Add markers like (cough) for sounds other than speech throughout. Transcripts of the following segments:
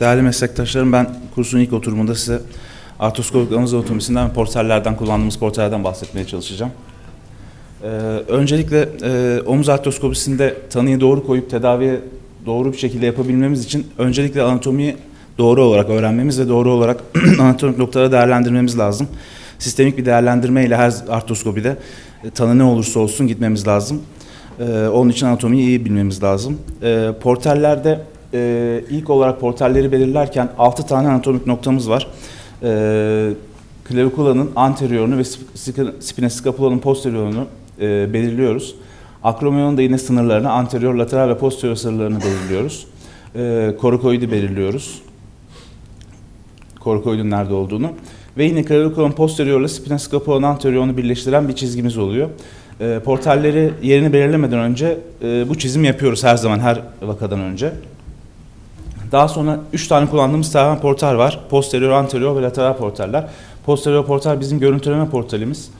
Değerli meslektaşlarım ben kursun ilk oturumunda size artroskopik omuz anatomisinden ve portallerden kullandığımız portallerden bahsetmeye çalışacağım. Ee, öncelikle e, omuz artroskopisinde tanıyı doğru koyup tedaviye doğru bir şekilde yapabilmemiz için öncelikle anatomiyi doğru olarak öğrenmemiz ve doğru olarak (clears throat) anatomik noktaları değerlendirmemiz lazım. Sistemik bir değerlendirme ile her artroskopide e, tanı ne olursa olsun gitmemiz lazım. Ee, onun için anatomiyi iyi bilmemiz lazım. Ee, portallerde e, ilk olarak portalleri belirlerken 6 tane anatomik noktamız var. Ee, Clavicula'nın anteriorunu ve sp- spina scapula'nın posteriorunu e, belirliyoruz. Acromion da yine sınırlarını anterior, lateral ve posterior sınırlarını belirliyoruz. E, Korukoidi belirliyoruz. Korukoidin nerede olduğunu. Ve yine clavicula'nın posterior ile spina scapula'nın anteriorunu birleştiren bir çizgimiz oluyor. E, portalleri yerini belirlemeden önce e, bu çizim yapıyoruz her zaman her vakadan önce. Daha sonra 3 tane kullandığımız tamamen portal var. Posterior, anterior ve lateral portaller. Posterior portal bizim görüntüleme portalimiz.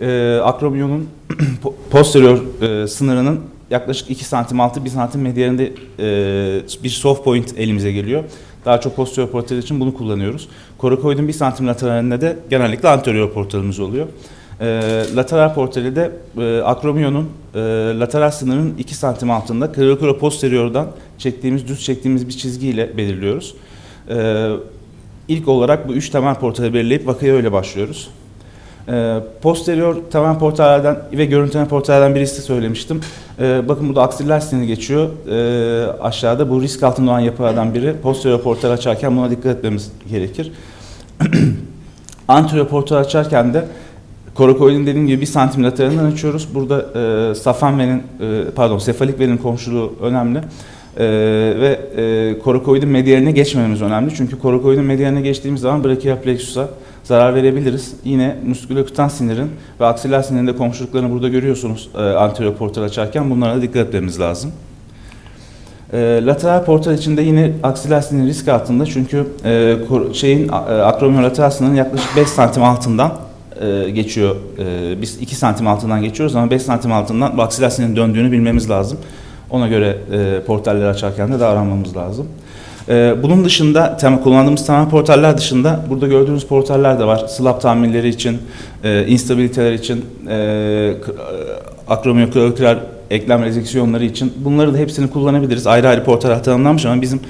E, akromiyonun (clears throat) po- posterior e, sınırının yaklaşık 2 santim altı 1 santim medyerinde e, bir soft point elimize geliyor. Daha çok posterior portal için bunu kullanıyoruz. Korakoidin 1 santim lateralinde de genellikle anterior portalımız oluyor. E, lateral portali de e, akromiyonun e, lateral sınırının 2 santim altında clavicular posteriordan çektiğimiz, düz çektiğimiz bir çizgiyle belirliyoruz. E, ilk olarak bu üç temel portali belirleyip vakaya öyle başlıyoruz. E, posterior temel portallerden ve görüntüleme portallerden birisi söylemiştim. E, bakın burada aksiller siniri geçiyor. E, aşağıda bu risk altında olan yapılardan biri. Posterior portal açarken buna dikkat etmemiz gerekir. (clears throat) Anterior portal açarken de Korakoidin dediğim gibi bir santim lateralinden açıyoruz. Burada e, safan venin, e, pardon sefalik venin komşuluğu önemli. E, ve e, korakoidin medyaline geçmememiz önemli. Çünkü korakoidin medyaline geçtiğimiz zaman brachial zarar verebiliriz. Yine muskülokutan sinirin ve aksiler sinirin de komşuluklarını burada görüyorsunuz e, anterior portal açarken. Bunlara da dikkat etmemiz lazım. E, lateral portal içinde yine aksiler sinir risk altında çünkü e, şeyin e, akromiyolateral sınırın yaklaşık 5 santim altından e, geçiyor. E, biz 2 santim altından geçiyoruz ama 5 santim altından bu aksiler sinirin döndüğünü bilmemiz lazım. Ona göre e, portalleri açarken de davranmamız lazım. E, bunun dışında tem, kullandığımız temel portaller dışında burada gördüğünüz portaller de var. Slap tahminleri için, e, instabiliteler için, e, akromiyokulaviküler eklem rezeksiyonları için bunları da hepsini kullanabiliriz. Ayrı ayrı portaller tanımlanmış ama bizim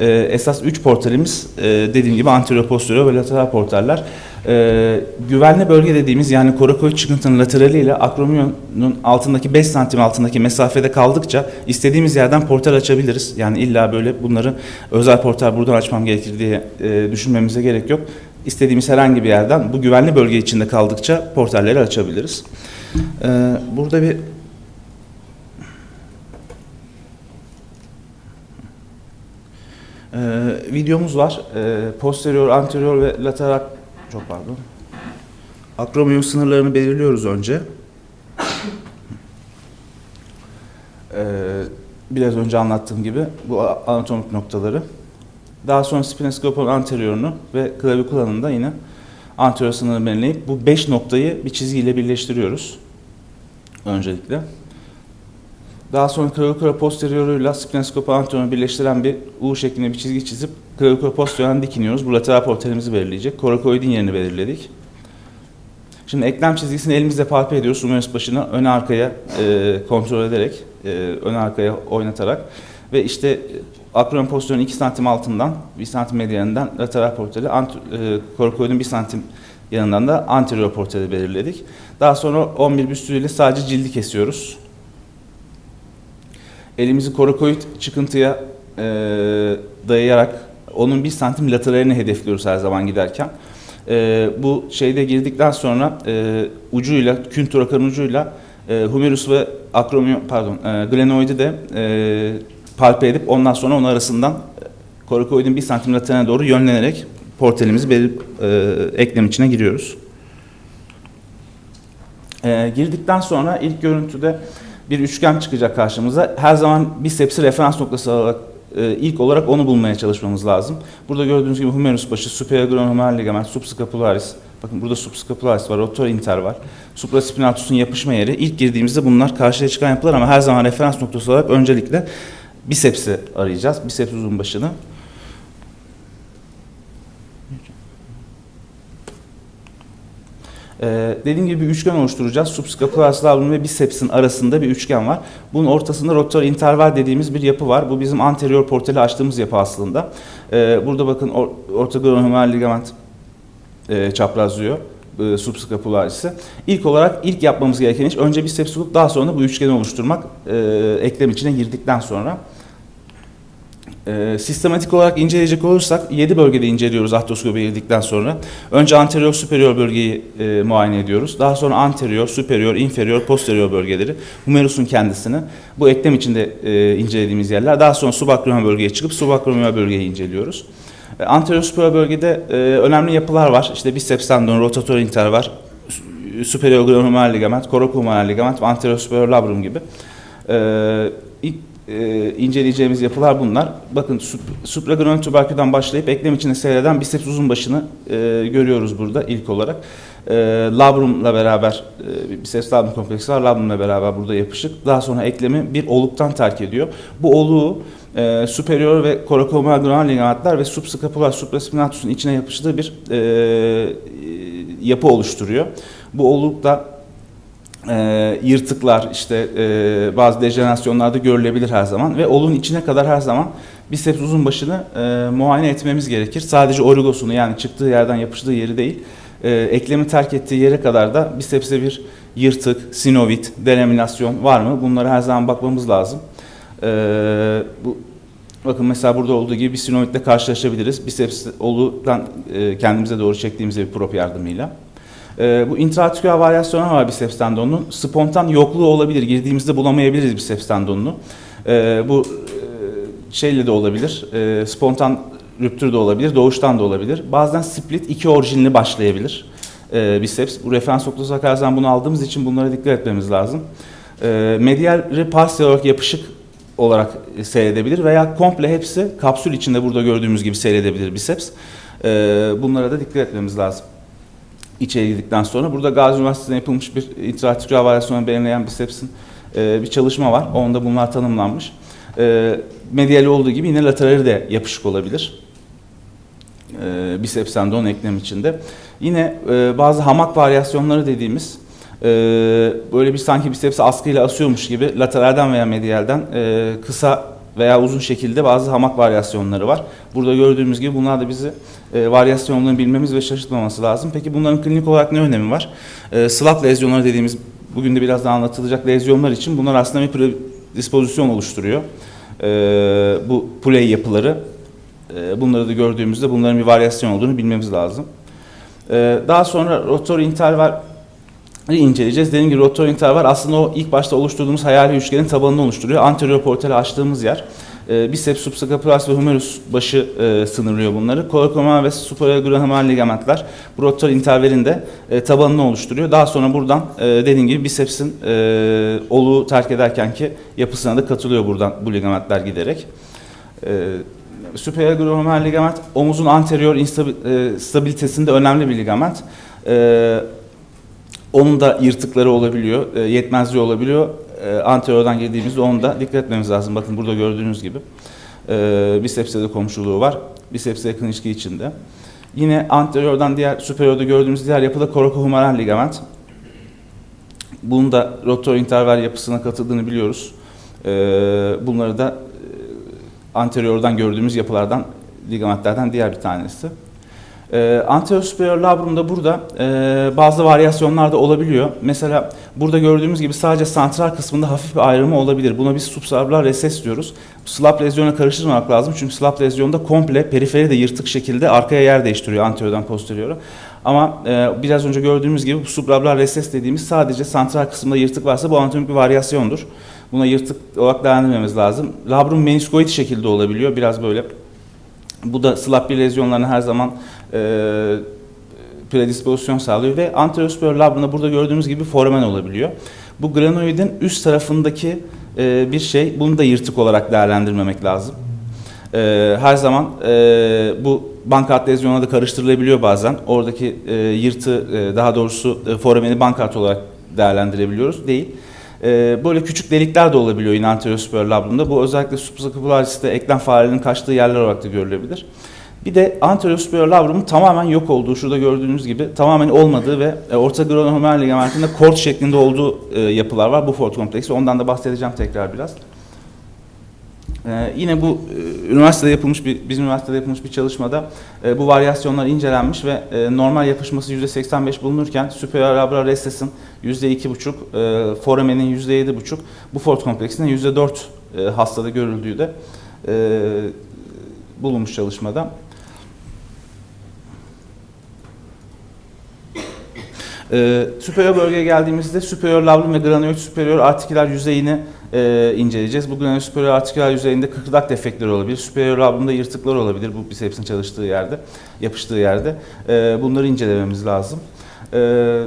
e, esas 3 portalimiz e, dediğim gibi anterior, posterior ve lateral portaller. E, güvenli bölge dediğimiz yani korakoid çıkıntının laterali ile akromiyonun altındaki 5 santim altındaki mesafede kaldıkça istediğimiz yerden portal açabiliriz. Yani illa böyle bunları özel portal buradan açmam gerekir diye e, düşünmemize gerek yok. İstediğimiz herhangi bir yerden bu güvenli bölge içinde kaldıkça portalleri açabiliriz. E, burada bir Ee, videomuz var. Ee, posterior, anterior ve lateral çok pardon. Akromiyon sınırlarını belirliyoruz önce. Ee, biraz önce anlattığım gibi bu anatomik noktaları. Daha sonra spinoskopun anteriorunu ve klavikula'nın da yine anterior sınırını belirleyip bu beş noktayı bir çizgiyle birleştiriyoruz. Öncelikle. Daha sonra clavicular posterioruyla spinoskop anteriorunu birleştiren bir U şeklinde bir çizgi çizip clavicular posteriordan dikiniyoruz. Bu lateral portalimizi belirleyecek. Korakoidin yerini belirledik. Şimdi eklem çizgisini elimizle palpe ediyoruz. Humerus başını öne arkaya e, kontrol ederek, e, öne arkaya oynatarak ve işte e, akromion pozisyonun 2 santim altından 1 santim medyaninden lateral portali, ant, e, korakoidin 1 santim yanından da anterior portali belirledik. Daha sonra 11 büstürüyle sadece cildi kesiyoruz. Elimizi korakoid çıkıntıya e, dayayarak onun 1 santim lateralini hedefliyoruz her zaman giderken. E, bu şeyde girdikten sonra e, ucuyla, kün torakarın ucuyla e, humerus ve akromion, pardon, e, glenoidi de e, palpe edip ondan sonra onun arasından e, korakoidin 1 santim lateraline doğru yönlenerek portalimizi belir, e, eklem içine giriyoruz. E, girdikten sonra ilk görüntüde bir üçgen çıkacak karşımıza. Her zaman bisepsi referans noktası olarak e, ilk olarak onu bulmaya çalışmamız lazım. Burada gördüğünüz gibi humerus başı, superior glenohumeral ligament, subscapularis. Bakın burada subscapularis var, rotor inter var. Supraspinatus'un yapışma yeri. İlk girdiğimizde bunlar karşıya çıkan yapılar ama her zaman referans noktası olarak öncelikle bisepsi arayacağız. Biceps uzun başını. Ee, dediğim gibi bir üçgen oluşturacağız. Subscapularis labrum ve bicepsin arasında bir üçgen var. Bunun ortasında rotor interval dediğimiz bir yapı var. Bu bizim anterior portali açtığımız yapı aslında. Ee, burada bakın or ortogonal ligament e, çaprazlıyor e, subscapularis'i. İlk olarak ilk yapmamız gereken iş önce biceps tutup daha sonra bu üçgeni oluşturmak e, eklem içine girdikten sonra. E, sistematik olarak inceleyecek olursak 7 bölgede inceliyoruz artroskopiye girdikten sonra. Önce anterior superior bölgeyi e, muayene ediyoruz. Daha sonra anterior, superior, inferior, posterior bölgeleri. Humerus'un kendisini. Bu eklem içinde e, incelediğimiz yerler. Daha sonra subakromial bölgeye çıkıp subakromial bölgeyi inceliyoruz. E, Anterior superior bölgede e, önemli yapılar var. İşte biceps tendon, rotator intervar, superior glomerular ligament, coracohumeral ligament ve anterior superior labrum gibi. E, e, inceleyeceğimiz yapılar bunlar. Bakın sup, supraglenoid tuberkülden başlayıp eklem içinde seyreden biceps uzun başını e, görüyoruz burada ilk olarak. E, labrumla beraber, e, biceps labrum kompleksi var, labrumla beraber burada yapışık. Daha sonra eklemi bir oluktan terk ediyor. Bu oluğu e, superior ve coracohumeral glomerular ligamentler ve subscapular supraspinatus'un içine yapıştığı bir e, yapı oluşturuyor. Bu oluk da e, yırtıklar işte e, bazı dejenerasyonlarda görülebilir her zaman ve olun içine kadar her zaman biceps uzun başını e, muayene etmemiz gerekir. Sadece origosunu yani çıktığı yerden yapıştığı yeri değil, e, eklemi terk ettiği yere kadar da bicepste bir yırtık, sinovit, delaminasyon var mı? Bunlara her zaman bakmamız lazım. E, bu Bakın mesela burada olduğu gibi bir sinovitle karşılaşabiliriz. Biceps oludan e, kendimize doğru çektiğimizde bir prop yardımıyla. E, bu intraartiküler varyasyonu var biceps tendonunun. Spontan yokluğu olabilir. Girdiğimizde bulamayabiliriz biceps tendonunu. E, bu e, şeyle de olabilir. E, spontan rüptür de olabilir. Doğuştan da olabilir. Bazen split iki orijinli başlayabilir. E, biceps. Bu referans her zaman bunu aldığımız için bunlara dikkat etmemiz lazım. E, medial parsiyel olarak yapışık olarak seyredebilir veya komple hepsi kapsül içinde burada gördüğümüz gibi seyredebilir biceps. E, bunlara da dikkat etmemiz lazım içeri girdikten sonra. Burada Gazi Üniversitesi'nde yapılmış bir intraartiküler varyasyonu belirleyen bicepsin e, bir çalışma var. Onda bunlar tanımlanmış. E, mediali olduğu gibi yine laterali de yapışık olabilir. E, biceps tendon eklem içinde. Yine e, bazı hamak varyasyonları dediğimiz e, böyle bir sanki bicepsi askıyla asıyormuş gibi lateralden veya medialden e, kısa veya uzun şekilde bazı hamak varyasyonları var. Burada gördüğümüz gibi bunlar da bizi e, varyasyonlarını bilmemiz ve şaşırtmaması lazım. Peki bunların klinik olarak ne önemi var? E, slap lezyonları dediğimiz bugün de biraz daha anlatılacak lezyonlar için bunlar aslında bir predispozisyon oluşturuyor. E, bu play yapıları e, bunları da gördüğümüzde bunların bir varyasyon olduğunu bilmemiz lazım. E, daha sonra rotor interval inceleyeceğiz. Dediğim gibi rotor interval aslında o ilk başta oluşturduğumuz hayali üçgenin tabanını oluşturuyor. Anterior portali açtığımız yer. E, biceps, subscapularis ve humerus başı e, sınırlıyor bunları. Coracohumeral ve supraglenohumeral ligamentler bu rotor intervalinde e, tabanını oluşturuyor. Daha sonra buradan e, dediğim gibi bicepsin e, oluğu terk ederkenki yapısına da katılıyor buradan bu ligamentler giderek. E, Supraglenohumeral ligament omuzun anterior instabil, e, stabilitesinde önemli bir ligament. E, onun da yırtıkları olabiliyor, e, yetmezliği olabiliyor. E, anteriordan girdiğimizde onu da dikkat etmemiz lazım. Bakın burada gördüğünüz gibi. E, biceps'te de komşuluğu var. Biceps'e yakın ilişki içinde. Yine anteriordan diğer superiorda gördüğümüz diğer yapı da coracohumeral ligament. Bunun da rotor interval yapısına katıldığını biliyoruz. Bunları da anteriordan gördüğümüz yapılardan, ligamentlerden diğer bir tanesi. Ee, anterior superior labrumda burada e, bazı varyasyonlar da olabiliyor. Mesela burada gördüğümüz gibi sadece santral kısmında hafif bir ayrımı olabilir. Buna biz subsalbular reses diyoruz. Slap lezyona karıştırmamak lazım çünkü slap lezyonda komple periferi de yırtık şekilde arkaya yer değiştiriyor anteriordan posteriora. Ama e, biraz önce gördüğümüz gibi bu subrablar reses dediğimiz sadece santral kısmında yırtık varsa bu anatomik bir varyasyondur. Buna yırtık olarak değerlendirmemiz lazım. Labrum meniskoid şekilde olabiliyor. Biraz böyle bu da slap bir lezyonlarına her zaman e, predispozisyon sağlıyor ve anterior labrumda burada gördüğümüz gibi foramen olabiliyor. Bu granoidin üst tarafındaki e, bir şey, bunu da yırtık olarak değerlendirmemek lazım. E, her zaman e, bu bankart lezyonuna da karıştırılabiliyor bazen. Oradaki e, yırtı, e, daha doğrusu e, forameni bankart olarak değerlendirebiliyoruz. Değil. E, böyle küçük delikler de olabiliyor yine anterior labrumda. Bu özellikle subscapularis'te eklem farelerinin kaçtığı yerler olarak da görülebilir. Bir de anterior labrumun tamamen yok olduğu, şurada gördüğünüz gibi tamamen olmadığı ve e, orta glenohumeral ligamentinde kort şeklinde olduğu e, yapılar var bu Ford kompleksi. Ondan da bahsedeceğim tekrar biraz. Ee, yine bu e, üniversitede yapılmış bir bizim üniversitede yapılmış bir çalışmada e, bu varyasyonlar incelenmiş ve e, normal yapışması %85 bulunurken superior labral recess'in %2,5, e, foramenin %7,5, bu Ford kompleksinde %4 e, hastada görüldüğü de e, bulunmuş çalışmada. Ee, superior bölgeye geldiğimizde superior labrum ve granuloid superior artiküler yüzeyini e, inceleyeceğiz. Bu granuloid superior artiküler yüzeyinde kıkırdak defekleri olabilir. Superior labrumda yırtıklar olabilir bu bisepsin çalıştığı yerde, yapıştığı yerde. E, bunları incelememiz lazım. E,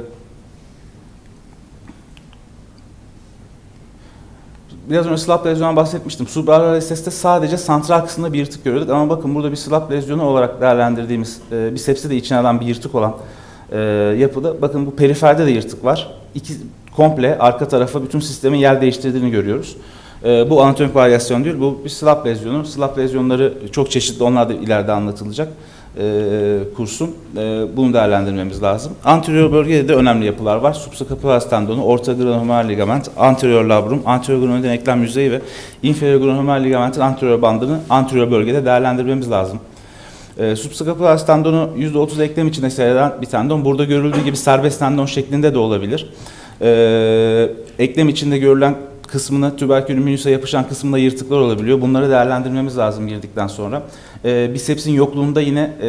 Biraz önce slap lezyondan bahsetmiştim. Subarlar SS'te sadece santral kısmında bir yırtık görüyorduk ama bakın burada bir slap lezyonu olarak değerlendirdiğimiz e, bisepsi de içine alan bir yırtık olan e, yapıda bakın bu periferde de yırtık var. İki komple arka tarafa bütün sistemin yer değiştirdiğini görüyoruz. E, bu anatomik varyasyon değil, bu bir slap lezyonu. Slap lezyonları çok çeşitli, onlar da ileride anlatılacak e, kursun. E, bunu değerlendirmemiz lazım. Anterior bölgede de önemli yapılar var. Subscapularis tendonu, orta glenohumeral ligament, anterior labrum, anterior glenoidal eklem yüzeyi ve inferior glenohumeral ligamentin anterior bandını anterior bölgede değerlendirmemiz lazım. E, subscapularis tendonu %30 eklem içinde seyreden bir tendon. Burada görüldüğü gibi serbest tendon şeklinde de olabilir. E, eklem içinde görülen kısmına tüberkülün minüse yapışan kısmında yırtıklar olabiliyor. Bunları değerlendirmemiz lazım girdikten sonra. E, bisepsin yokluğunda yine e,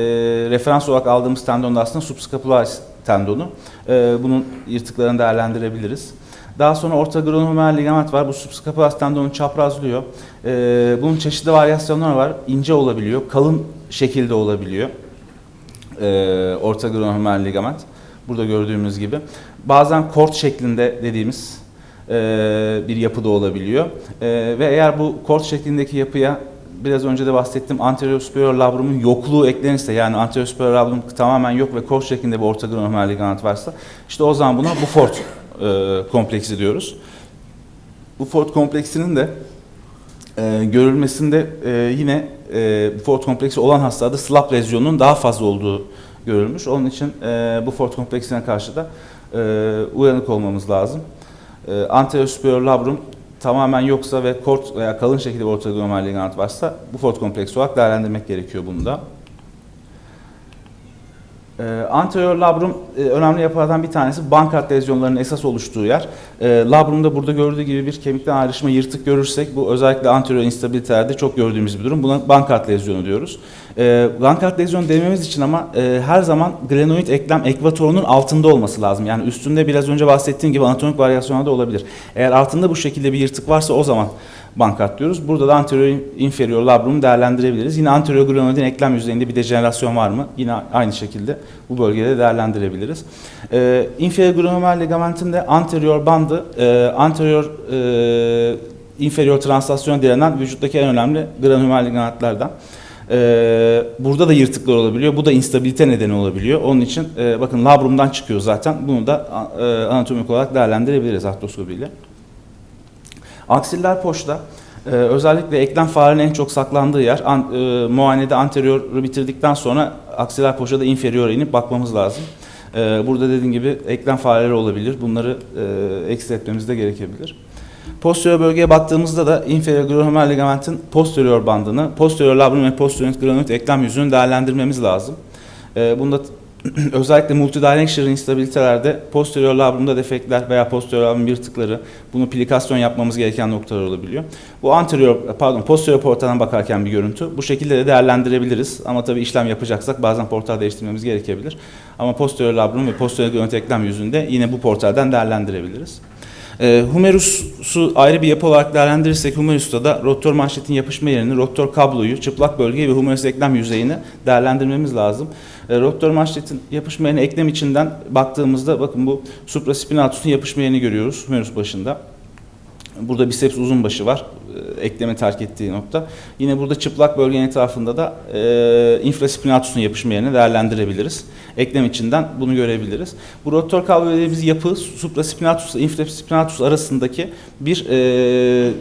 referans olarak aldığımız tendon da aslında subscapularis tendonu. E, bunun yırtıklarını değerlendirebiliriz. Daha sonra orta glenohumeral ligament var. Bu subscapularis tendonu çaprazlıyor. E, bunun çeşitli varyasyonları var. İnce olabiliyor, kalın şekilde olabiliyor. E, orta glenohumeral ligament. Burada gördüğümüz gibi. Bazen kort şeklinde dediğimiz e, bir yapıda olabiliyor. E, ve eğer bu kort şeklindeki yapıya biraz önce de bahsettiğim anterior superior labrumun yokluğu eklenirse yani anterior superior labrum tamamen yok ve kort şeklinde bir orta glenohumeral ligament varsa işte o zaman buna Buford e, kompleksi diyoruz. Buford kompleksinin de e, görülmesinde e, yine e, Buford kompleksi olan hastalarda slap lezyonunun daha fazla olduğu görülmüş. Onun için e, Buford kompleksine karşı da e, uyanık olmamız lazım. E, anterior labrum tamamen yoksa ve kort veya kalın şekilde bir ligament varsa Buford kompleksi olarak değerlendirmek gerekiyor bunu da. Ee, anterior labrum e, önemli yapılardan bir tanesi bankart lezyonlarının esas oluştuğu yer. Ee, labrumda burada gördüğü gibi bir kemikten ayrışma yırtık görürsek bu özellikle anterior instabilitelerde çok gördüğümüz bir durum. Buna bankart lezyonu diyoruz. Ee, bankart lezyonu dememiz için ama e, her zaman glenoid eklem ekvatorunun altında olması lazım. Yani üstünde biraz önce bahsettiğim gibi anatomik varyasyonlar da olabilir. Eğer altında bu şekilde bir yırtık varsa o zaman bankart diyoruz. Burada da anterior inferior labrumu değerlendirebiliriz. Yine anterior glenoidin eklem yüzeyinde bir dejenerasyon var mı? Yine aynı şekilde bu bölgede değerlendirebiliriz. Ee, inferior glenohumeral ligamentin de anterior bandı, e, anterior e, inferior translasyona direnen vücuttaki en önemli glenohumeral ligamentlerden. Ee, burada da yırtıklar olabiliyor. Bu da instabilite nedeni olabiliyor. Onun için e, bakın labrumdan çıkıyor zaten. Bunu da e, anatomik olarak değerlendirebiliriz artroskopiyle. Aksiller poşta e, özellikle eklem farenin en çok saklandığı yer. An, e, muayenede anterioru bitirdikten sonra aksiler poşada inferior inip bakmamız lazım. E, burada dediğim gibi eklem fareleri olabilir. Bunları e, eksik etmemiz de gerekebilir. Posterior bölgeye baktığımızda da inferior glenohumeral ligamentin posterior bandını, posterior labrum ve posterior glenoid eklem yüzünü değerlendirmemiz lazım. E, bunda (clears throat) özellikle multidirectional instabilitelerde posterior labrumda defektler veya posterior labrum yırtıkları bunu plikasyon yapmamız gereken noktalar olabiliyor. Bu anterior pardon posterior portaldan bakarken bir görüntü. Bu şekilde de değerlendirebiliriz. Ama tabii işlem yapacaksak bazen portal değiştirmemiz gerekebilir. Ama posterior labrum ve posterior glenoid eklem yüzünde yine bu portalden değerlendirebiliriz. E, humerus'u ayrı bir yapı olarak değerlendirirsek humerus'ta da rotor manşetin yapışma yerini, rotor kabloyu, çıplak bölgeyi ve humerus eklem yüzeyini değerlendirmemiz lazım. E, rotor manşetin yapışma yerini eklem içinden baktığımızda bakın bu supraspinatus'un yapışma yerini görüyoruz humerus başında. Burada biceps uzun başı var. E, eklemi terk ettiği nokta. Yine burada çıplak bölgenin etrafında da e, infraspinatus'un yapışma yerini değerlendirebiliriz. Eklem içinden bunu görebiliriz. Bu rotor kablo dediğimiz yapı supraspinatus ile infraspinatus arasındaki bir e,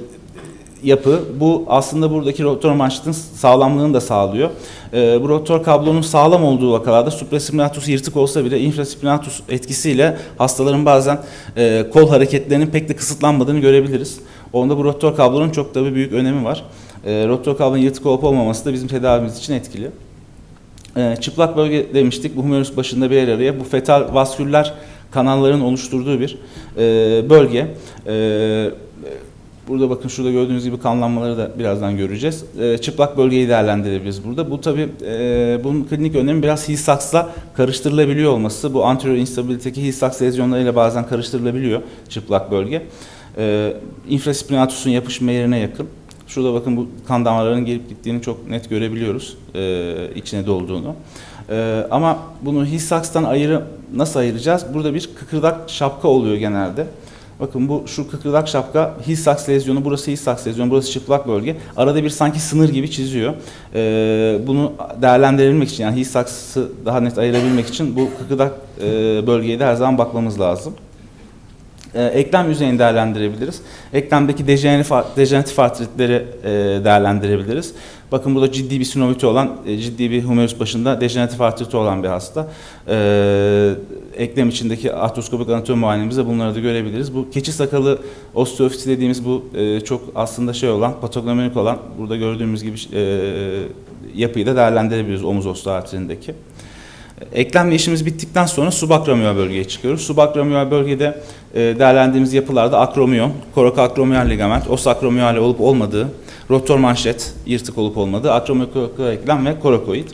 yapı. Bu aslında buradaki rotor manşetin sağlamlığını da sağlıyor. Ee, bu rotor kablonun sağlam olduğu vakalarda supraspinatus yırtık olsa bile infraspinatus etkisiyle hastaların bazen e, kol hareketlerinin pek de kısıtlanmadığını görebiliriz. Onda bu rotor kablonun çok da bir büyük önemi var. E, rotor kablonun yırtık olup olmaması da bizim tedavimiz için etkili. E, çıplak bölge demiştik. Bu humerus başında bir yer araya. Bu fetal vasküller kanalların oluşturduğu bir e, bölge. E, Burada bakın şurada gördüğünüz gibi kanlanmaları da birazdan göreceğiz. E, çıplak bölgeyi değerlendirebiliriz burada. Bu tabi e, bunun klinik önemi biraz Hill-Sachs'la karıştırılabiliyor olması. Bu anterior instability'deki Hill-Sachs lezyonlarıyla bazen karıştırılabiliyor çıplak bölge. E, infraspinatus'un yapışma yerine yakın. Şurada bakın bu kan damarlarının gelip gittiğini çok net görebiliyoruz e, içine dolduğunu. E, ama bunu Hill-Sachs'tan ayrı nasıl ayıracağız? Burada bir kıkırdak şapka oluyor genelde. Bakın bu şu kıkırdak şapka Hill-Sachs lezyonu, burası Hill-Sachs lezyonu, burası çıplak bölge. Arada bir sanki sınır gibi çiziyor. Ee, bunu değerlendirebilmek için yani Hill-Sachs'ı daha net ayırabilmek için bu kıkırdak e, bölgeye de her zaman bakmamız lazım. Ee, eklem yüzeyini değerlendirebiliriz. Eklemdeki dejeneratif artritleri e, değerlendirebiliriz. Bakın burada ciddi bir sinoviti olan, e, ciddi bir humerus başında dejeneratif artriti olan bir hasta. Ee, eklem içindeki artroskopik anatomi muayenemizde bunları da görebiliriz. Bu keçi sakalı osteofiti dediğimiz bu e, çok aslında şey olan, patognomonik olan, burada gördüğümüz gibi e, yapıyı da değerlendirebiliriz omuz osteoartritindeki. Eklemle işimiz bittikten sonra subakromial bölgeye çıkıyoruz. Subakromial bölgede e, değerlendirdiğimiz yapılarda akromion, korokakromial ligament, osakromial olup olmadığı, rotor manşet, yırtık olup olmadığı, akromiokorokal eklem ve korokoid.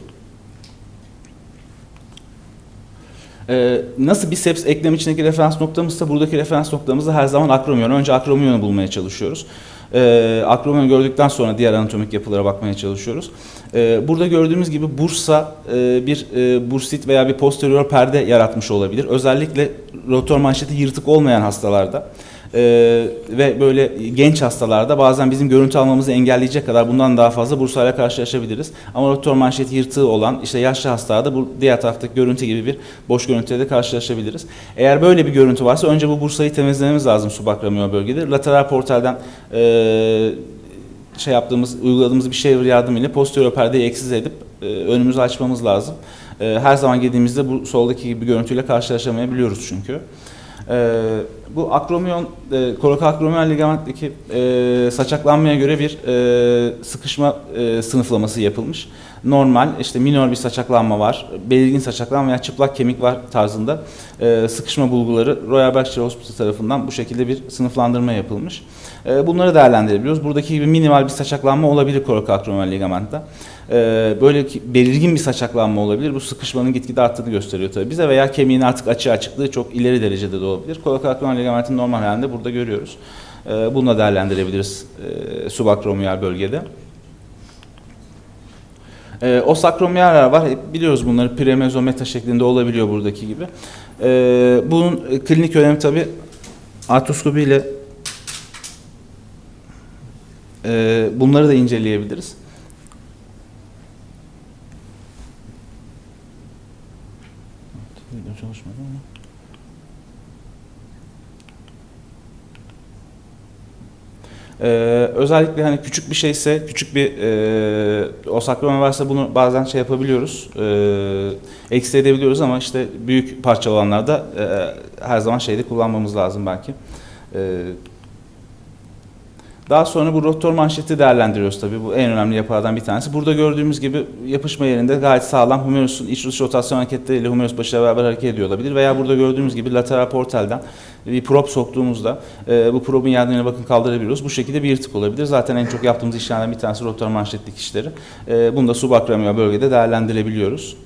Ee, nasıl biceps eklem içindeki referans noktamızsa buradaki referans noktamızda her zaman akromion. Önce akromiyonu bulmaya çalışıyoruz. Ee, akromiyonu gördükten sonra diğer anatomik yapılara bakmaya çalışıyoruz. Ee, burada gördüğümüz gibi bursa e, bir e, bursit veya bir posterior perde yaratmış olabilir. Özellikle rotor manşeti yırtık olmayan hastalarda. Ee, ve böyle genç hastalarda bazen bizim görüntü almamızı engelleyecek kadar bundan daha fazla bursayla karşılaşabiliriz. Ama rotor manşeti yırtığı olan işte yaşlı hastalarda bu diğer taraftaki görüntü gibi bir boş görüntüyle de karşılaşabiliriz. Eğer böyle bir görüntü varsa önce bu bursayı temizlememiz lazım subakramiyal bölgede. Lateral portalden e, şey yaptığımız, uyguladığımız bir shaver yardımıyla posterior perdeyi eksiz edip e, önümüzü açmamız lazım. E, her zaman girdiğimizde bu soldaki gibi görüntüyle karşılaşamayabiliyoruz çünkü. Ee, bu akromion, e, korokakromial ligamentteki e, saçaklanmaya göre bir e, sıkışma e, sınıflaması yapılmış. Normal, işte minor bir saçaklanma var, belirgin saçaklanma veya çıplak kemik var tarzında e, sıkışma bulguları Royal Berkshire Hospital tarafından bu şekilde bir sınıflandırma yapılmış. E, bunları değerlendirebiliyoruz. Buradaki gibi minimal bir saçaklanma olabilir korokakromial ligamentta. Ee, böyle belirgin bir saçaklanma olabilir. Bu sıkışmanın gitgide arttığını gösteriyor tabii bize veya kemiğin artık açığa çıktığı çok ileri derecede de olabilir. Kolokakromial ligamentin normal halinde burada görüyoruz. Ee, Bunu da değerlendirebiliriz e, subakromiyal bölgede. Ee, o sakromiyaller var. Biliyoruz bunları premezometa şeklinde olabiliyor buradaki gibi. Ee, bunun e, klinik önemi tabii artroskopi ile e, bunları da inceleyebiliriz. Ee, özellikle hani küçük bir şeyse, küçük bir e, o saklama varsa bunu bazen şey yapabiliyoruz, e, eksi edebiliyoruz ama işte büyük parça olanlarda e, her zaman şeyde kullanmamız lazım belki. E, daha sonra bu rotor manşeti değerlendiriyoruz tabii. Bu en önemli yapılardan bir tanesi. Burada gördüğümüz gibi yapışma yerinde gayet sağlam humerusun iç dış rotasyon hareketleriyle humerus başıyla beraber hareket ediyor olabilir. Veya burada gördüğümüz gibi lateral portalden bir prop soktuğumuzda e, bu probun yardımıyla bakın kaldırabiliyoruz. Bu şekilde bir yırtık olabilir. Zaten en çok yaptığımız işlerden bir tanesi rotor manşetlik işleri. E, bunu da subakramial bölgede değerlendirebiliyoruz.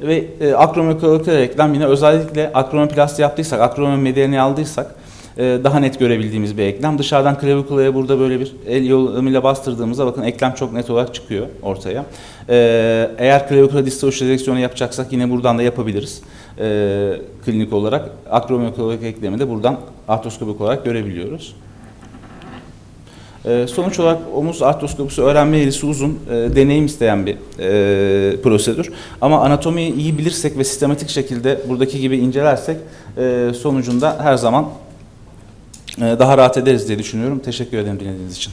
Ve e, akromiokolokal eklem yine özellikle akromoplasti yaptıysak, akromomedialini aldıysak e, daha net görebildiğimiz bir eklem. Dışarıdan klavikulaya burada böyle bir el yoluyla bastırdığımızda bakın eklem çok net olarak çıkıyor ortaya. E, eğer klavikula distal uç rezeksiyonu yapacaksak yine buradan da yapabiliriz. E, klinik olarak akromiokologik eklemi de buradan artroskopik olarak görebiliyoruz. E, sonuç olarak omuz artroskopisi öğrenme eğrisi uzun, e, deneyim isteyen bir e, prosedür. Ama anatomiyi iyi bilirsek ve sistematik şekilde buradaki gibi incelersek e, sonucunda her zaman daha rahat ederiz diye düşünüyorum. Teşekkür ederim dinlediğiniz için.